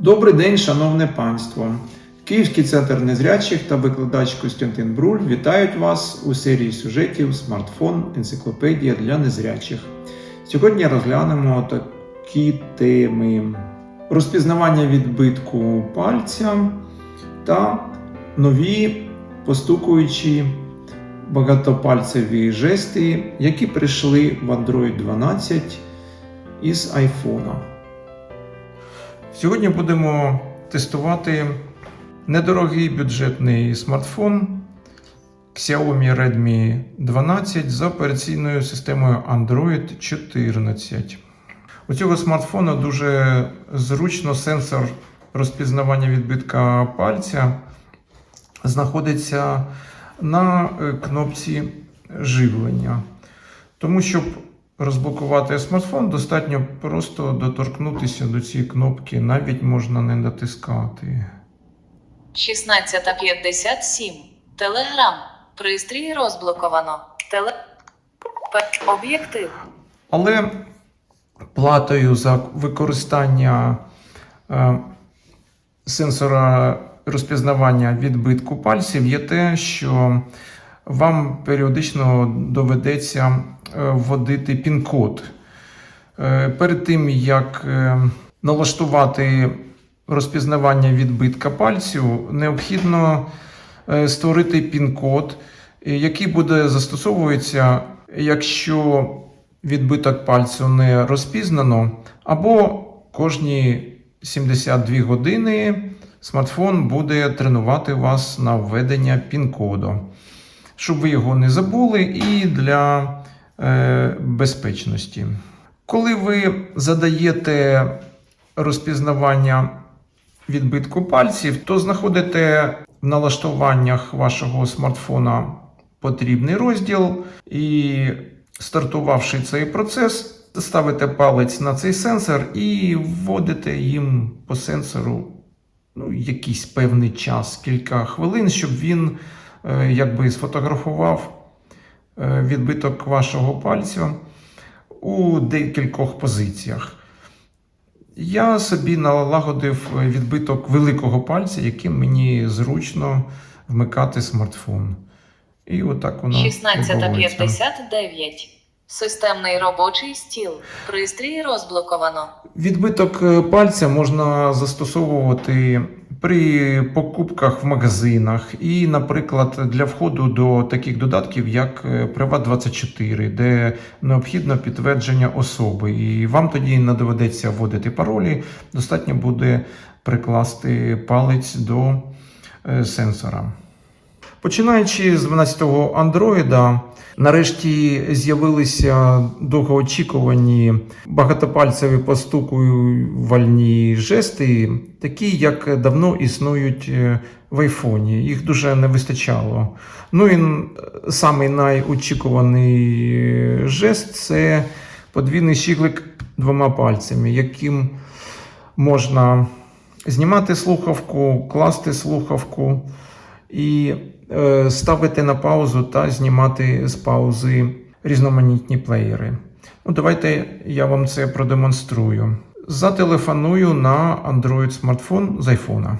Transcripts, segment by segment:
Добрий день, шановне панство! Київський центр незрячих та викладач Костянтин Бруль вітають вас у серії сюжетів Смартфон Енциклопедія для незрячих. Сьогодні розглянемо такі теми: розпізнавання відбитку пальця та нові постукуючі багатопальцеві жести, які прийшли в Android 12 із iPhone. Сьогодні будемо тестувати недорогий бюджетний смартфон Xiaomi Redmi 12 з операційною системою Android 14. У цього смартфона дуже зручно сенсор розпізнавання відбитка пальця знаходиться на е, кнопці живлення. Тому, щоб розблокувати смартфон, достатньо просто доторкнутися до цієї кнопки, навіть можна не натискати. 16.57. Телеграм. Пристрій розблоковано. Теле... Об'єктив. Але платою за використання е, сенсора розпізнавання відбитку пальців є те, що вам періодично доведеться е, вводити пін-код. Е, Перед тим, як е, налаштувати розпізнавання відбитка пальців, необхідно створити пін-код, який буде застосовуватися, якщо відбиток пальцю не розпізнано, або кожні 72 години смартфон буде тренувати вас на введення пін-коду, щоб ви його не забули, і для е, безпечності. Коли ви задаєте розпізнавання відбитку пальців, то знаходите в налаштуваннях вашого смартфона потрібний розділ і стартувавши цей процес, ставите палець на цей сенсор і вводите їм по сенсору ну, якийсь певний час, кілька хвилин, щоб він якби сфотографував е, відбиток вашого пальця у декількох позиціях. Я собі налагодив відбиток великого пальця, яким мені зручно вмикати смартфон. І отак воно. 16.59. Системний робочий стіл. Пристрій розблоковано. Відбиток е, пальця можна застосовувати при покупках в магазинах і, наприклад, для входу до таких додатків, як е, Privat24, де необхідно підтвердження особи. І вам тоді не доведеться вводити паролі, достатньо буде прикласти палець до е, сенсора. Починаючи з 12-го Android, нарешті з'явилися довгоочікувані багатопальцеві постукувальні жести, такі, як давно існують е, в айфоні. Їх дуже не вистачало. Ну і самий найочікуваний е, жест це подвійний щіглик двома пальцями, яким можна знімати слухавку, класти слухавку і е, ставити на паузу та знімати з паузи різноманітні плеєри. Ну, давайте я вам це продемонструю. Зателефоную на Android смартфон з айфона.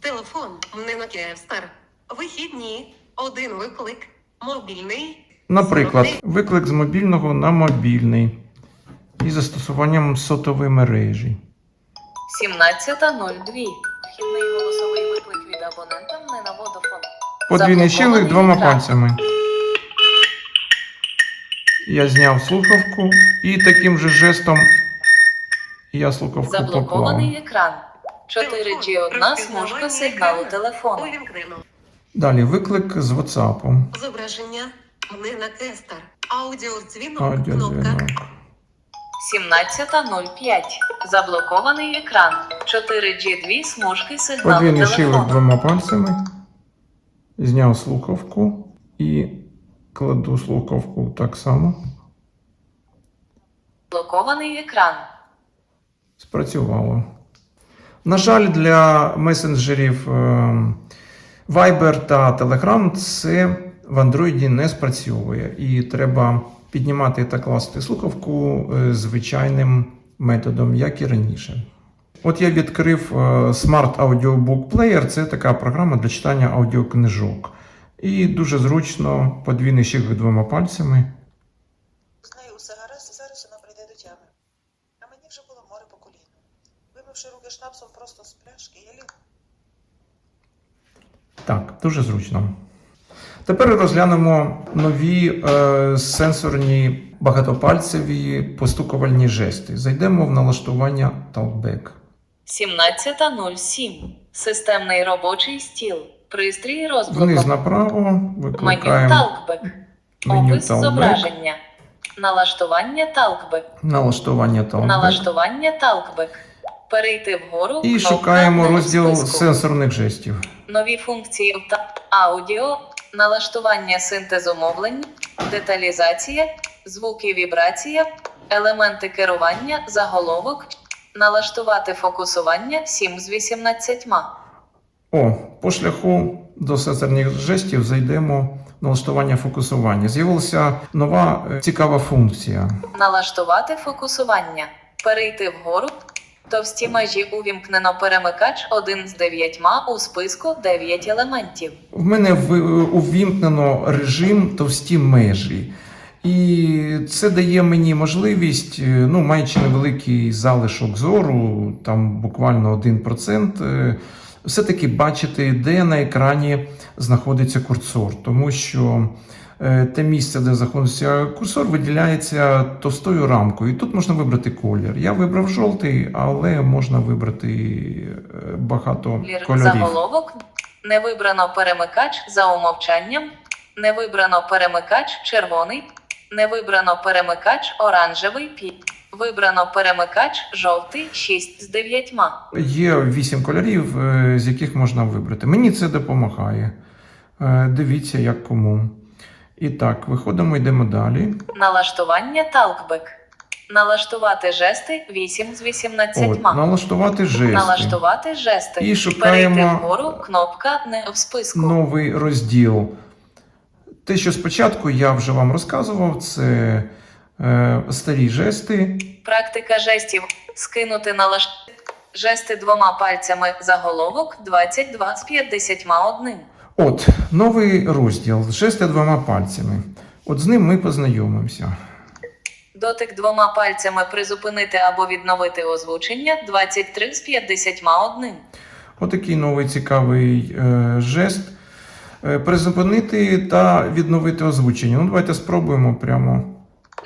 Телефон не на Київстар. Вихідні. Один виклик. Мобільний. Наприклад, виклик з мобільного на мобільний із застосуванням сотової мережі. 17.02. Вхідний голосовий виклик від абонента не на водофон. Подвійний щілик двома пальцями. Я зняв слухавку і таким же жестом я слухавку поклав. Заблокований екран. Телефон 4G одна смужка сигналу телефону. Далі виклик з WhatsApp. Зображення не на Київстар. Аудіодзвінок. Аудіодзвінок. Кнопка. 17.05. Заблокований екран. 4G дві смужки сигналу Подвійний щілик двома пальцями. Зняв слухавку і кладу слухавку так само. Блокований екран. Спрацювало. На жаль, для месенджерів е, Viber та Telegram це в Android не спрацьовує. І треба піднімати та класти слухавку е, звичайним методом, як і раніше. От я відкрив е, Smart Audiobook Player. Це така програма для читання аудіокнижок. І дуже зручно подвійний щик двома пальцями. З нею усе гаразд, і зараз вона прийде до тями. А мені вже було море по коліну. Вимивши руки шнапсом просто з пляшки, я ліг. Так, дуже зручно. Тепер розглянемо нові е, сенсорні багатопальцеві постукувальні жести. Зайдемо в налаштування Talkback. 17.07. Системний робочий стіл. Пристрій Вниз розблоку. направо Меню меню Опис зображення. Налаштування Talkback. налаштування Talkback. Налаштування Talkback. Перейти вгору. І шукаємо розділ списку». сенсорних жестів. Нові функції та аудіо, налаштування синтезу мовлення, деталізація, звуки вібрація, елементи керування, заголовок, налаштувати фокусування 7 з 18. О, по шляху до сенсорних жестів зайдемо в налаштування фокусування. З'явилася нова е, цікава функція. Налаштувати фокусування. Перейти вгору. Товсті межі увімкнено перемикач 1 з 9 у списку 9 елементів. В мене в- увімкнено режим товсті межі. І це дає мені можливість, е, ну, маючи невеликий залишок зору, там буквально 1%, е, все-таки бачити, де на екрані знаходиться курсор. Тому що е, те місце, де знаходиться курсор, виділяється товстою рамкою. І тут можна вибрати колір. Я вибрав жовтий, але можна вибрати багато кольорів. заголовок. Не вибрано перемикач за умовчанням. Не вибрано перемикач червоний. Не вибрано перемикач оранжевий пі. Вибрано перемикач жовтий 6 з 9. Є вісім кольорів, е, з яких можна вибрати. Мені це допомагає. Е, Дивіться, як кому. І так, виходимо, йдемо далі. Налаштування Talkback. Налаштувати жести 8 з 18. От, налаштувати жести. Налаштувати жести. І шукаємо- Перейти вгору кнопка не в списку. Новий розділ. Те, що спочатку я вже вам розказував, це е, старі жести. Практика жестів. Скинути налаш... Жести двома пальцями заголовок 22 з 51. От, новий розділ. Жести двома пальцями. От з ним ми познайомимося. Дотик двома пальцями призупинити або відновити озвучення 23 з 51. Отакий новий цікавий е, жест. Е, призупинити та відновити озвучення. Ну, давайте спробуємо прямо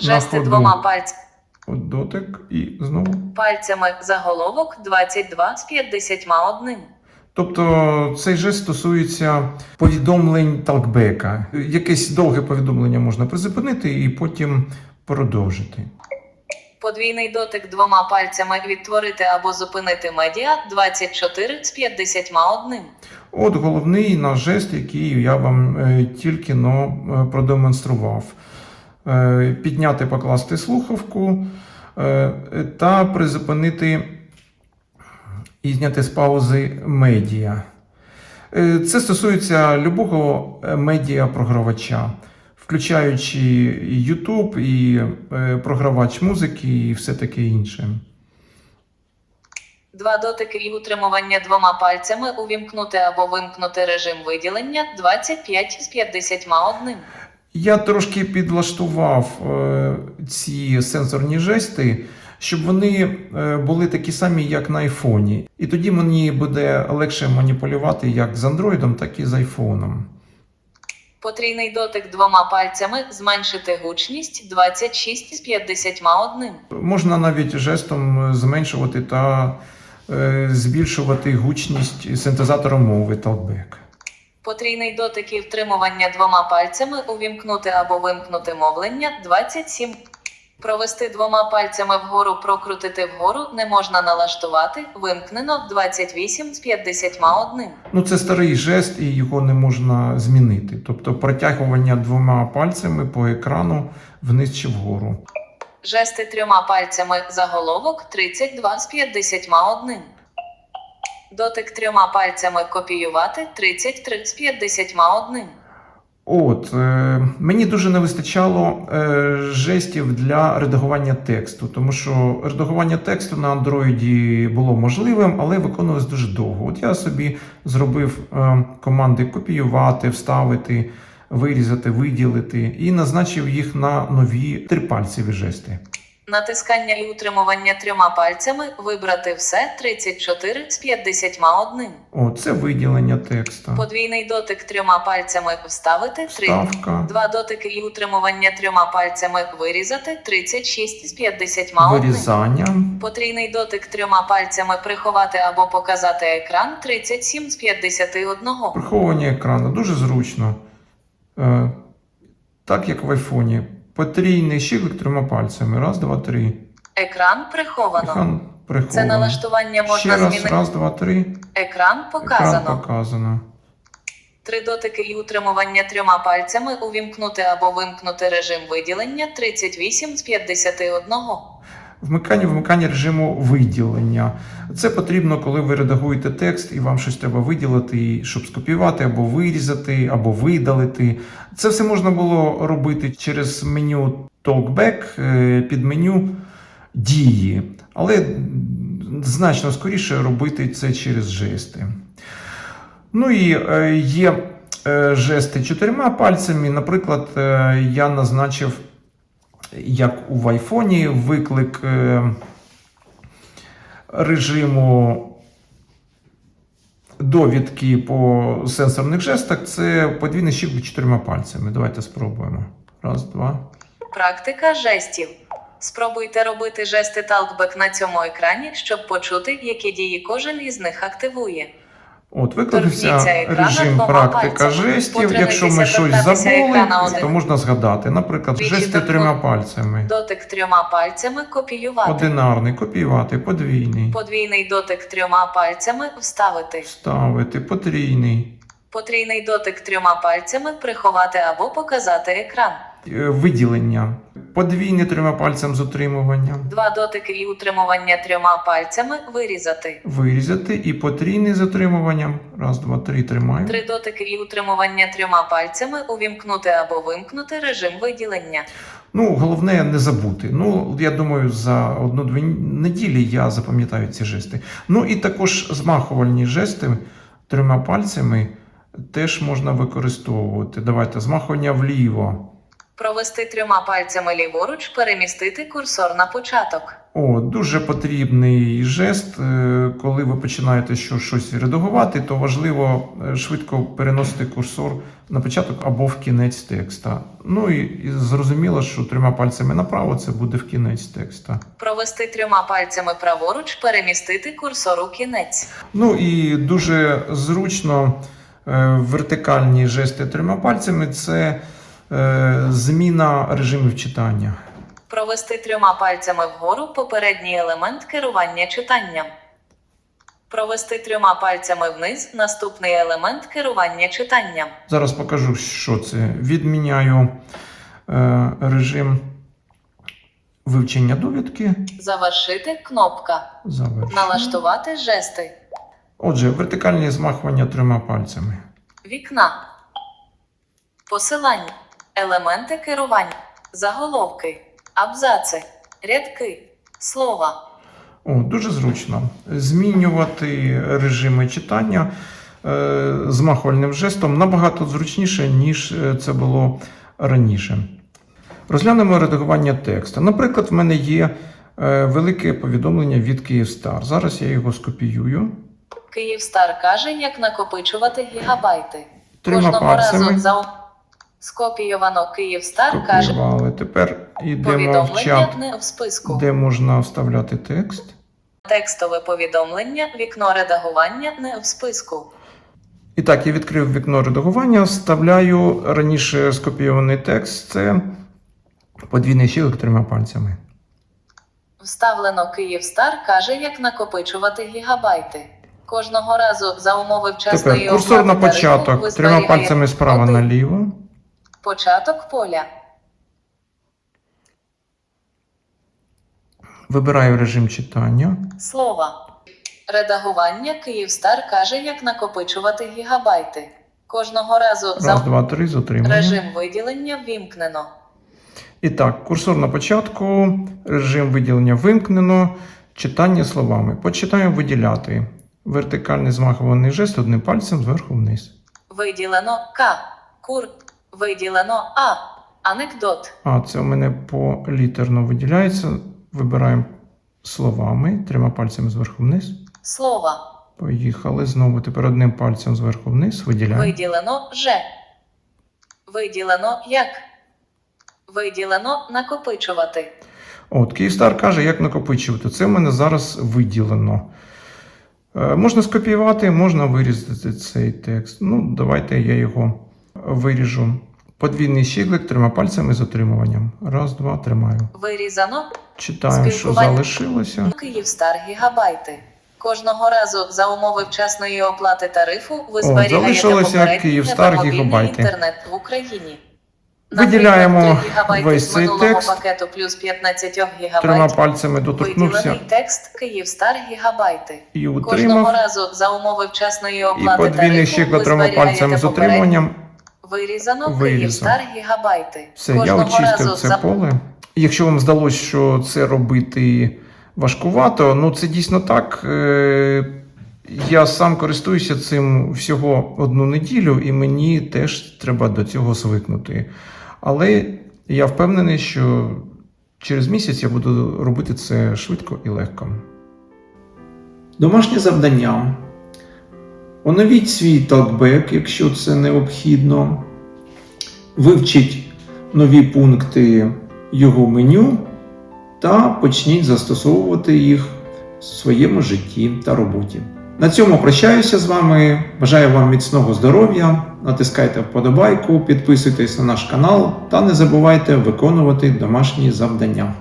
Жести на ходу. двома пальцями. От дотик і знову. Пальцями заголовок 22 з 51. Тобто цей жест стосується повідомлень талкбека. Якесь довге повідомлення можна призупинити і потім продовжити. Подвійний дотик двома пальцями відтворити або зупинити медіа 24 з 51. От головний наш жест, який я вам е, тільки но е, продемонстрував. Е, Підняти, покласти слухавку та призупинити і зняти з паузи медіа. Це стосується любого е, медіа-програвача, включаючи і YouTube, і е, програвач музики, і все таке інше. Два дотики і утримування двома пальцями увімкнути або вимкнути режим виділення 25 з 51. Я трошки підлаштував е, ці сенсорні жести, щоб вони е, були такі самі, як на айфоні. І тоді мені буде легше маніпулювати як з андроїдом, так і з айфоном. Потрійний дотик двома пальцями зменшити гучність 26 з 51. Можна навіть жестом е, зменшувати та е, збільшувати гучність синтезатора мови Talkback. Потрійний дотик і втримування двома пальцями увімкнути або вимкнути мовлення 27. Провести двома пальцями вгору, прокрутити вгору не можна налаштувати. Вимкнено 28 з 51. Ну, це старий жест, і його не можна змінити. Тобто протягування двома пальцями по екрану вниз чи вгору. Жести трьома пальцями заголовок 32 з 51. Дотик трьома пальцями копіювати 33 з 51. От, е, мені дуже не вистачало е, жестів для редагування тексту, тому що редагування тексту на андроїді було можливим, але виконувалось дуже довго. От я собі зробив е, команди копіювати, вставити, вирізати, виділити і назначив їх на нові трипальцеві жести. Натискання і утримування трьома пальцями вибрати все 34 з 51. О, це виділення текста. Подвійний дотик трьома пальцями вставити 3. Вставка, Два дотики і утримування трьома пальцями вирізати 36 з 51. вирізання, Потрійний дотик трьома пальцями приховати або показати екран 37 з 51. приховування екрану. Дуже зручно. Е, Так як в айфоні. Потрійний щиклик трьома пальцями. Раз, два, три. Екран приховано. Екран Це налаштування можна Ще раз, змінити. раз, два, три. Екран показано. Екран показано. Три дотики і утримування трьома пальцями увімкнути або вимкнути режим виділення 38 з 51. Вмикання вмикання режиму виділення. Це потрібно, коли ви редагуєте текст і вам щось треба виділити, щоб скопіювати або вирізати, або видалити. Це все можна було робити через меню Talkback е, під меню дії, але значно скоріше робити це через жести. Ну і е, є е, жести чотирма пальцями. Наприклад, я назначив як у айфоні, виклик е, режиму довідки по сенсорних жестах це подвійний щиклик чотирма пальцями. Давайте спробуємо. Раз, два. Практика жестів. Спробуйте робити жести талкбек на цьому екрані, щоб почути, які дії кожен із них активує. От, екрана режим практика жестів. Якщо ми щось забули, то можна згадати. Наприклад, жести трьома пальцями. Дотик трьома пальцями копіювати. Одинарний, копіювати, подвійний, Подвійний дотик трьома пальцями вставити. вставити, потрійний. Потрійний дотик трьома пальцями приховати або показати екран. Е, Виділення. Подвійний трьома пальцем з утримуванням. Два дотики і утримування трьома пальцями вирізати. Вирізати і потрійний з утримуванням. Раз, два, три, тримаю. Три дотики і утримування трьома пальцями увімкнути або вимкнути режим виділення. Ну, головне не забути. Ну, я думаю, за одну-дві неділі я запам'ятаю ці жести. Ну і також змахувальні жести трьома пальцями теж можна використовувати. Давайте змахування вліво. Провести трьома пальцями ліворуч, перемістити курсор на початок. О, дуже потрібний жест. е, Коли ви починаєте що- щось редагувати, то важливо е, швидко переносити курсор на початок або в кінець текста. Ну і, і зрозуміло, що трьома пальцями направо це буде в кінець текста. Провести трьома пальцями праворуч, перемістити курсор у кінець. Ну і дуже зручно е, вертикальні жести трьома пальцями це зміна режимів читання. Провести трьома пальцями вгору попередній елемент керування читанням. Провести трьома пальцями вниз наступний елемент керування читанням. Зараз покажу, що це. Відміняю е, режим вивчення довідки. Завершити кнопка. Завершую. Налаштувати жести. Отже, вертикальні змахування трьома пальцями. Вікна. Посилання. Елементи керування. Заголовки. Абзаци. Рядки. Слова. О, дуже зручно. Змінювати режими читання е, змахувальним жестом набагато зручніше, ніж е, це було раніше. Розглянемо редагування тексту. Наприклад, в мене є е, велике повідомлення від Київстар. Зараз я його скопіюю. Київстар каже, як накопичувати гігабайти. Трьома Кожного разу за скопійовано Київстар каже скопіювали. Тепер йдемо в чат, не в списку. де можна вставляти текст. Текстове повідомлення, вікно редагування не в списку. І так, я відкрив вікно редагування, вставляю раніше скопійований текст. Це подвійний щілик трьома пальцями. Вставлено Київстар каже, як накопичувати гігабайти. Кожного разу за умови вчасної Тепер курсор на початок трьома пальцями справа наліво. Початок поля. Вибираю режим читання. Слова. Редагування Київстар каже, як накопичувати гігабайти. Кожного разу Раз, за два, три, затримання. режим виділення вімкнено. І так, курсор на початку, режим виділення вимкнено, читання словами. Почитаємо виділяти. Вертикальний змахуваний жест одним пальцем зверху вниз. Виділено К. Кур. Виділено А. Анекдот. А, це у мене політерно виділяється. Вибираємо словами, трьома пальцями зверху вниз. Слова. Поїхали. Знову тепер одним пальцем зверху вниз. Виділяємо. Виділено Ж. Виділено як. Виділено накопичувати. От, Київстар каже, як накопичувати. Це в мене зараз виділено. Е, можна скопіювати, можна вирізати цей текст. Ну, давайте я його виріжу. Подвійний щіглик трьома пальцями з отримуванням. Раз, два, тримаю. Вирізано Читаємо, що залишилося. Київстар гігабайти. Кожного разу за умови вчасної оплати тарифу ви О, зберігаєте залишилося Київстар гігабайти. інтернет в Україні. Виділяємо Наприклад, 3 гігабайти весь цей текст. пакету плюс 15 гігабайт. Трьома пальцями доторкнувся Виділений текст Київстар гігабайти. і утримав. Кожного разу за умови вчасної оплати тарифу ви зберігаєте пальцями з отримуванням. Вирізано Вирізав. Київстар гігабайти. Все, я Кожного очистив разу це за поле. Якщо вам здалося, що це робити важкувато, ну це дійсно так. Е, Я сам користуюся цим всього одну неділю, і мені теж треба до цього звикнути. Але я впевнений, що через місяць я буду робити це швидко і легко. Домашнє завдання. Оновіть свій талкбек, якщо це необхідно. Вивчіть нові пункти його меню та почніть застосовувати їх в своєму житті та роботі. На цьому прощаюся з вами. Бажаю вам міцного здоров'я. Натискайте вподобайку, підписуйтесь на наш канал та не забувайте виконувати домашні завдання.